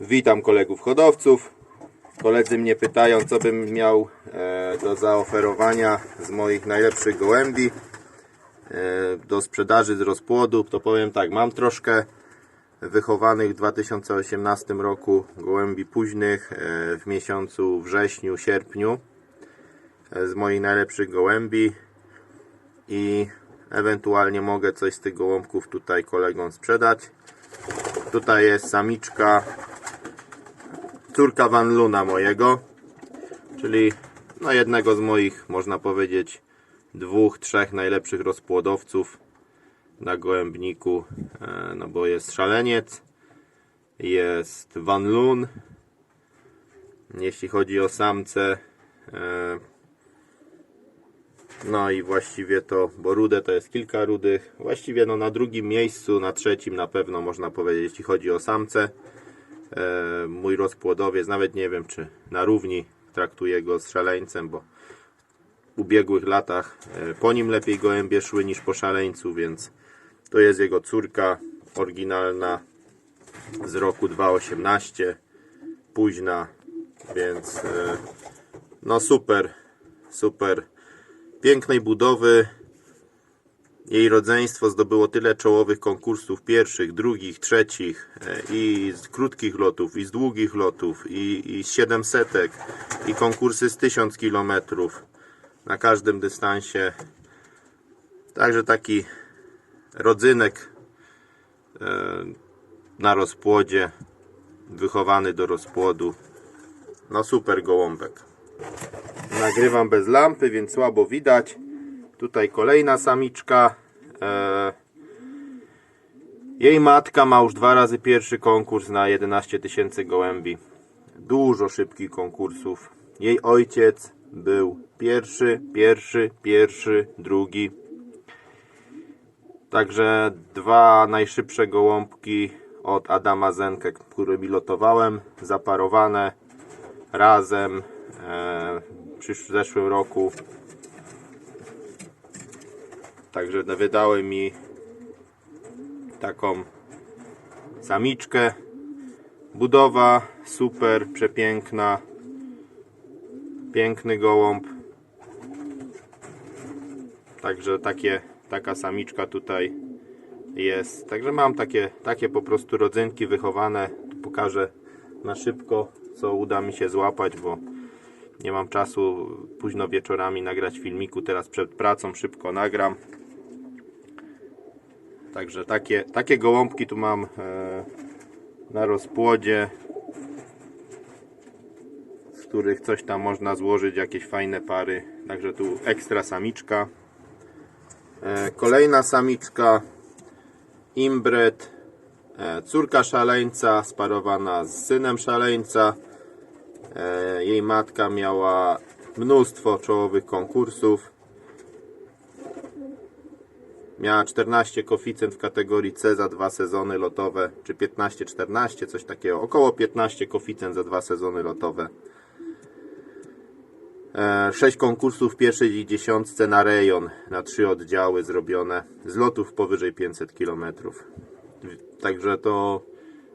Witam kolegów hodowców. Koledzy mnie pytają, co bym miał e, do zaoferowania z moich najlepszych gołębi e, do sprzedaży z rozpłodu. To powiem tak, mam troszkę wychowanych w 2018 roku gołębi późnych e, w miesiącu wrześniu, sierpniu z moich najlepszych gołębi i ewentualnie mogę coś z tych gołąbków tutaj kolegom sprzedać. Tutaj jest samiczka, córka Van Luna mojego, czyli no jednego z moich, można powiedzieć, dwóch, trzech najlepszych rozpłodowców na gołębniku, e, no bo jest szaleniec, jest Van Loon, jeśli chodzi o samce, e, no i właściwie to, bo rude to jest kilka rudych. Właściwie no na drugim miejscu, na trzecim na pewno można powiedzieć, jeśli chodzi o samce. E, mój rozpłodowiec, nawet nie wiem czy na równi traktuję go z szaleńcem, bo w ubiegłych latach e, po nim lepiej gołębie szły niż po szaleńcu, więc to jest jego córka oryginalna z roku 2018, późna, więc e, no super, super pięknej budowy. Jej rodzeństwo zdobyło tyle czołowych konkursów pierwszych, drugich, trzecich e, i z krótkich lotów, i z długich lotów, i, i z 700, i konkursy z 1000 km na każdym dystansie. Także taki rodzynek e, na rozpłodzie, wychowany do rozpłodu. No super gołąbek. Nagrywam bez lampy, więc słabo widać. Tutaj kolejna samiczka. E, Jej matka ma już dwa razy pierwszy konkurs na 11 tysięcy gołębi. Dużo szybkich konkursów. Jej ojciec był pierwszy, pierwszy, pierwszy, drugi. Także dwa najszybsze gołąbki od Adama Zenkę, którymi lotowałem, zaparowane razem e, w zeszłym roku. Także wydały mi taką samiczkę. Budowa super, przepiękna. Piękny gołąb. Także takie, taka samiczka tutaj jest. Także mam takie, takie po prostu rodzynki wychowane. Tu pokażę na szybko, co uda mi się złapać, bo nie mam czasu późno wieczorami nagrać filmiku. Teraz przed pracą szybko nagram. Także takie, takie gołąbki tu mam e, na rozpłodzie, z których coś tam można złożyć, jakieś fajne pary. Także tu ekstra samiczka. E, kolejna samiczka Imbred, e, córka szaleńca, sparowana z synem szaleńca. Jej matka miała mnóstwo czołowych konkursów. Miała 14 koficjent w kategorii C za dwa sezony lotowe, czy 15-14, coś takiego. Około 15 koficjent za dwa sezony lotowe. 6 konkursów w pierwszej dziesiątce na rejon, na trzy oddziały zrobione, z lotów powyżej 500 km. Także to,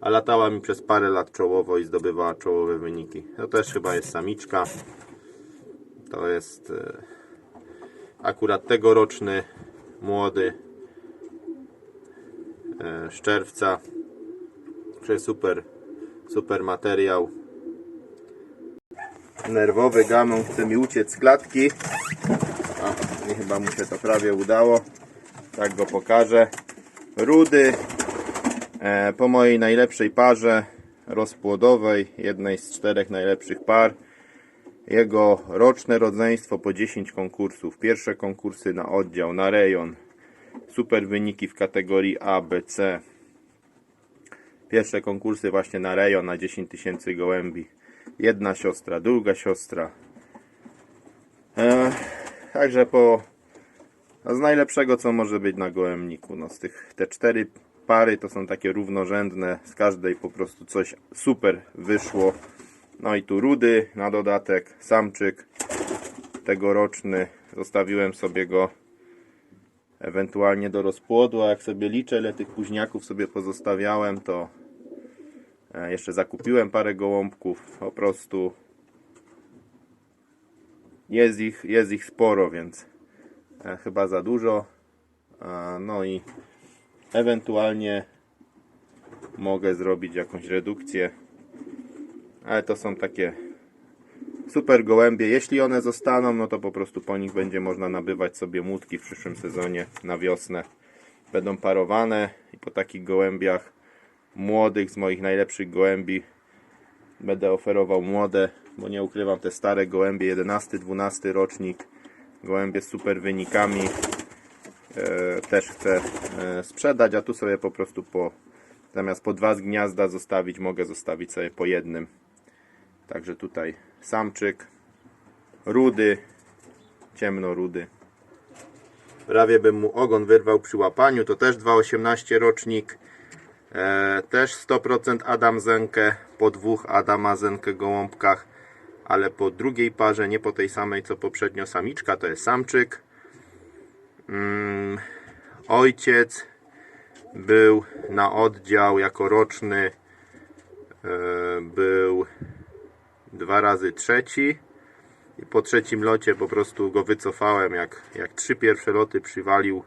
a latała mi przez parę lat czołowo i zdobywała czołowe wyniki. To też chyba jest samiczka. To jest e, akurat tegoroczny, młody, e, z czerwca. Super, super materiał nerwowy gamon chce mi uciec z klatki. A, nie chyba mu się to prawie udało. Tak go pokażę. Rudy e, po mojej najlepszej parze rozpłodowej, jednej z czterech najlepszych par. Jego roczne rodzeństwo po 10 konkursów. Pierwsze konkursy na oddział, na rejon. Super wyniki w kategorii A, B, C. Pierwsze konkursy właśnie na rejon na 10 tysięcy gołębi jedna siostra, druga siostra. Także po no z najlepszego co może być na gołębniku. No z tych te cztery pary to są takie równorzędne, z każdej po prostu coś super wyszło. No i tu rudy na dodatek, samczyk tegoroczny. Zostawiłem sobie go ewentualnie do rozpłodu, a jak sobie liczę ile tych późniaków sobie pozostawiałem, to E, Jeszcze zakupiłem parę gołąbków. Po prostu jest ich, jest ich sporo, więc e, chyba za dużo. A, No i ewentualnie mogę zrobić jakąś redukcję. Ale to są takie super gołębie. Jeśli one zostaną, no to po prostu po nich będzie można nabywać sobie młódki w przyszłym sezonie na wiosnę. Będą parowane i po takich gołębiach młodych z moich najlepszych gołębi będę oferował młode, bo nie ukrywam te stare gołębie 11, 12 rocznik gołębie z super wynikami e, też chcę e, sprzedać, a tu sobie po prostu po zamiast po dwa z gniazda zostawić, mogę zostawić sobie po jednym. Także tutaj samczyk, rudy, ciemnorudy. Prawie bym mu ogon wyrwał przy łapaniu, to też 2,18 rocznik. E, też 100% Adam Zenkę, po dwóch Adama Zenkę gołąbkach, ale po drugiej parze, nie po tej samej co poprzednio samiczka, to jest samczyk. Mm, ojciec był na oddział jako roczny, e, był dwa razy trzeci. I po trzecim locie po prostu go wycofałem, jak, jak trzy pierwsze loty przywalił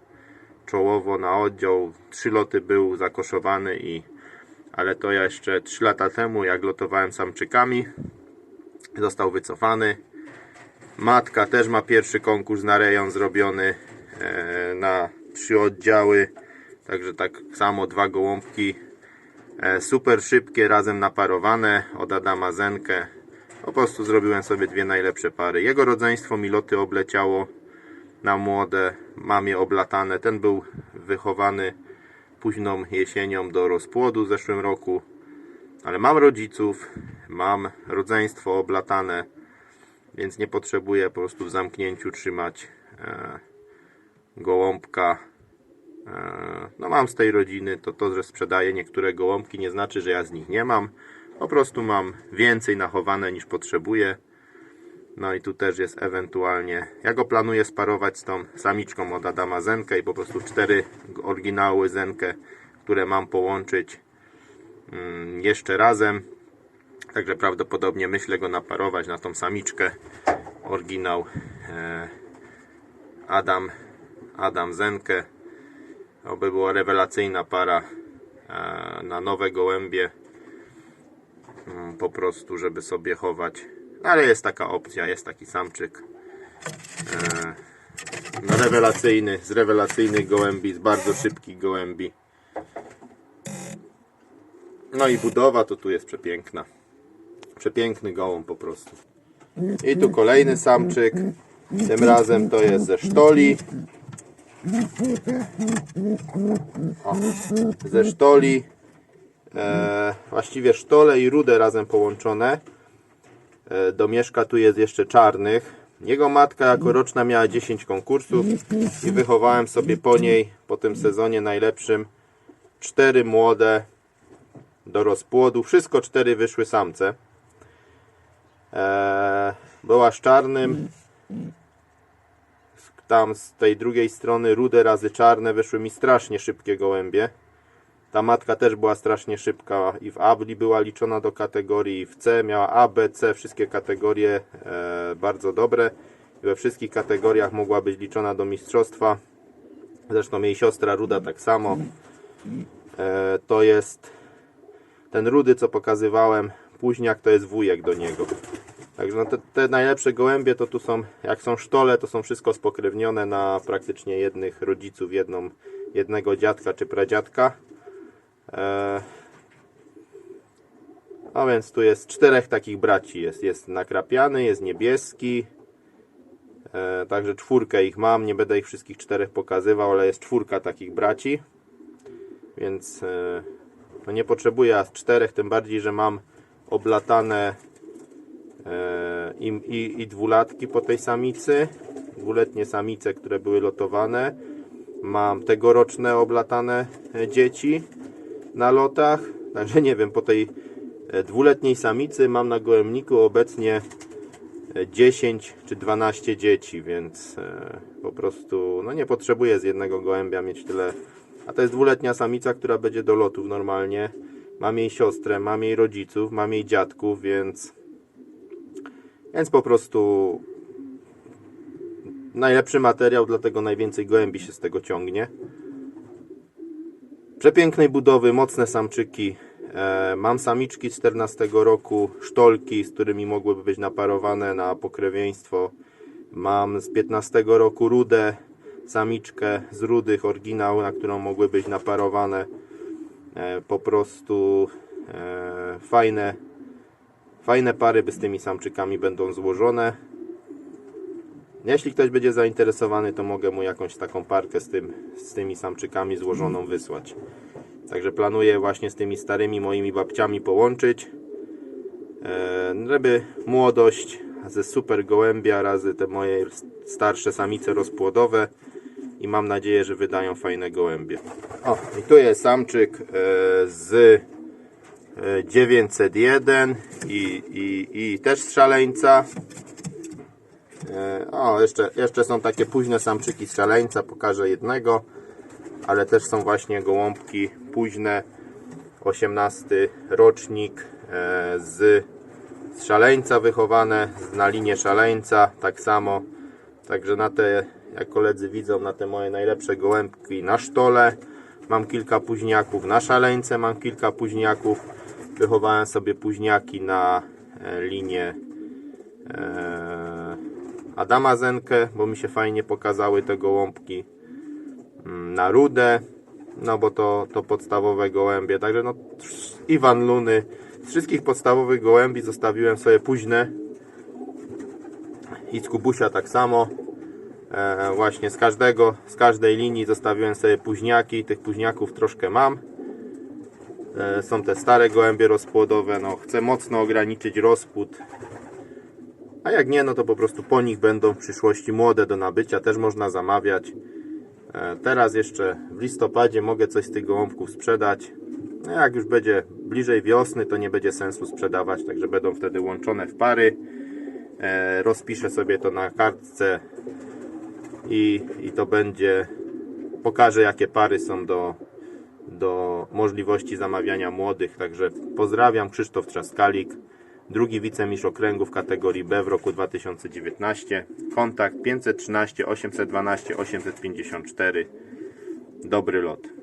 czołowo na oddział, trzy loty był zakoszowany i ale to ja jeszcze 3 lata temu jak lotowałem samczykami został wycofany. Matka też ma pierwszy konkurs na rejon zrobiony e, na trzy oddziały. Także tak samo dwa gołąbki. E, super szybkie razem naparowane od Adama Zenkę po prostu zrobiłem sobie dwie najlepsze pary jego rodzeństwo mi loty obleciało na młode, mam je oblatane. Ten był wychowany późną jesienią do rozpłodu w zeszłym roku, ale mam rodziców, mam rodzeństwo oblatane, więc nie potrzebuję po prostu w zamknięciu trzymać e, gołąbka. E, no mam z tej rodziny, to to, że sprzedaję niektóre gołąbki nie znaczy, że ja z nich nie mam. Po prostu mam więcej nachowane niż potrzebuję. No i tu też jest ewentualnie. Ja go planuję sparować z tą samiczką od Adama Zenkę i po prostu cztery oryginały Zenkę, które mam połączyć mm, jeszcze razem. Także prawdopodobnie myślę go naparować na tą samiczkę. Oryginał e, Adam, Adam Zenkę. To by była rewelacyjna para e, na nowe gołębie. Mm, Po prostu, żeby sobie chować ale jest taka opcja, jest taki samczyk. E, no rewelacyjny, z rewelacyjnych gołębi, z bardzo szybkich gołębi. No i budowa to tu jest przepiękna. Przepiękny gołąb po prostu. I tu kolejny samczyk. Tym razem to jest ze sztoli. O, ze sztoli. E, właściwie sztole i rudę razem połączone. E, do Mieszka tu jest jeszcze czarnych. Jego matka jako roczna miała 10 konkursów i wychowałem sobie po niej, po tym sezonie najlepszym, cztery młode do rozpłodu. Wszystko cztery wyszły samce. Eee, była z czarnym. Tam z tej drugiej strony rude razy czarne wyszły mi strasznie szybkie gołębie. Ta matka też była strasznie szybka i w A była liczona do kategorii, w C miała A, B, C, wszystkie kategorie e, bardzo dobre. We wszystkich kategoriach mogła być liczona do mistrzostwa. Zresztą jej siostra Ruda tak samo. E, to jest ten Rudy, co pokazywałem, późniak to jest wujek do niego. Także no te, te najlepsze gołębie to tu są, jak są sztole, to są wszystko spokrewnione na praktycznie jednych rodziców, jedną, jednego dziadka czy pradziadka. E, a więc tu jest czterech takich braci. Jest, jest nakrapiany, jest niebieski. E, także czwórkę ich mam. Nie będę ich wszystkich czterech pokazywał, ale jest czwórka takich braci. Więc e, no nie potrzebuję aż czterech, tym bardziej, że mam oblatane i, i, i dwulatki po tej samicy. Dwuletnie samice, które były lotowane. Mam tegoroczne oblatane dzieci na lotach. Także nie wiem, po tej e, dwuletniej samicy mam na gołębniku obecnie e, 10 czy 12 dzieci, więc e, po prostu no nie potrzebuję z jednego gołębia mieć tyle. A to jest dwuletnia samica, która będzie do lotów normalnie. mam jej siostrę, mam jej rodziców, mam jej dziadków, więc więc po prostu najlepszy materiał, dlatego najwięcej gołębi się z tego ciągnie. Przepięknej budowy, mocne samczyki. E, mam samiczki z 14 roku, sztolki, z którymi mogłyby być naparowane na pokrewieństwo. Mam z 15 roku rudę, samiczkę z rudych, oryginał, na którą mogły być naparowane. E, po prostu e, fajne, fajne pary by z tymi samczykami będą złożone. Jeśli ktoś będzie zainteresowany, to mogę mu jakąś taką parkę z, tym, z tymi samczykami złożoną wysłać. Także planuję właśnie z tymi starymi moimi babciami połączyć, e, żeby młodość ze super gołębia razy te moje starsze samice rozpłodowe i mam nadzieję, że wydają fajne gołębie. O, i tu jest samczyk e, z e, 901 i, i, i też z szaleńca. E, O, jeszcze, jeszcze są takie późne samczyki z szaleńca, pokażę jednego, ale też są właśnie gołąbki późne, 18 rocznik e, z, z szaleńca wychowane, na linię szaleńca, tak samo. Także na te, jak koledzy widzą, na te moje najlepsze gołębki na sztole. Mam kilka późniaków na szaleńce, mam kilka późniaków. Wychowałem sobie późniaki na e, linię e, Adama Zenkę, bo mi się fajnie pokazały te gołąbki Mm, na rudę, no bo to, to podstawowe gołębie, także no Iwan Luny, z wszystkich podstawowych gołębi zostawiłem sobie późne. I z Kubusia tak samo, e, właśnie z każdego, z każdej linii zostawiłem sobie późniaki, tych późniaków troszkę mam, e, są te stare gołębie rozpłodowe, no chcę mocno ograniczyć rozpłód, a jak nie, no to po prostu po nich będą w przyszłości młode do nabycia, też można zamawiać. E, Teraz jeszcze w listopadzie mogę coś z tych gołąbków sprzedać. No Jak już będzie bliżej wiosny, to nie będzie sensu sprzedawać, także będą wtedy łączone w pary. E, Rozpiszę sobie to na kartce i, i to będzie. Pokażę, jakie pary są do, do możliwości zamawiania młodych. Także pozdrawiam, Krzysztof Trzaskalik, drugi wicemistrz okręgu w kategorii B w roku 2019. Kontakt 513 812 854. Dobry lot.